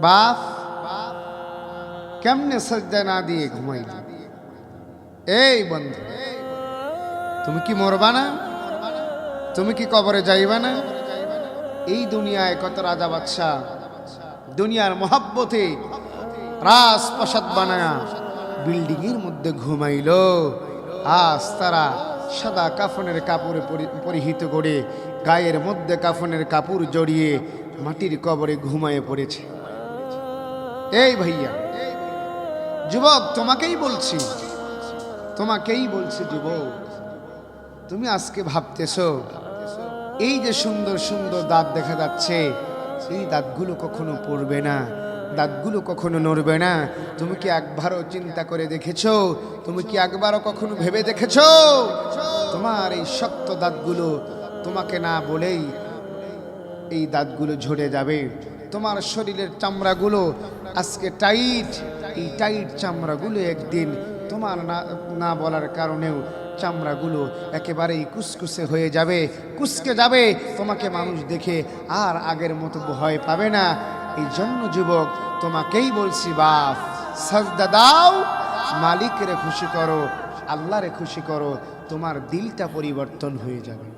বাপ কেমনে সজ্জা না দিয়ে ঘুমাইলি? এই বন্ধু, তুমি কি মরবা না? তুমি কি কবরে যাইবা না? এই দুনিয়ায় কত রাজা বাদশাহ, দুনিয়ার মহাব্বতে রাজপ্রসাদ বানায়া বিল্ডিং এর মধ্যে ঘুমাইল। আজ তারা সাদা কাফনের কাপড়ে পরি- পরিহিত করে গায়ের মধ্যে কাফনের কাপড় জড়িয়ে মাটির কবরে ঘুমায়ে পড়েছে। এই ভাইয়া, যুবক, তোমাকেই বলছি তোমাকেই বলছি যুবক, তুমি আজকে ভাবতেছো, এই যে সুন্দর সুন্দর দাঁত দেখা যাচ্ছে এই দাঁতগুলো কখনো পড়বে না, দাঁতগুলো কখনো নড়বে না, তুমি কি একবারও চিন্তা করে দেখেছ, তুমি কি একবারও কখনো ভেবে দেখেছ? তোমার এই শক্ত দাঁতগুলো তোমাকে না বলেই এই দাঁতগুলো ঝরে যাবে। তোমার শরীরের চামড়াগুলো আজকে টাইট, এই টাইট চামড়াগুলো একদিন তোমার না না বলার কারণেও চামড়াগুলো একেবারেই কুসকুসে হয়ে যাবে, কুসকে যাবে, তোমাকে মানুষ দেখে আর আগের মতো ভয় পাবে না। এই জন্য যুবক, তোমাকেই বলছি বাপ, সাজদা দাও, মালিকরে খুশি করো, আল্লাহরে খুশি করো, তোমার দিলটা পরিবর্তন হয়ে যাবে।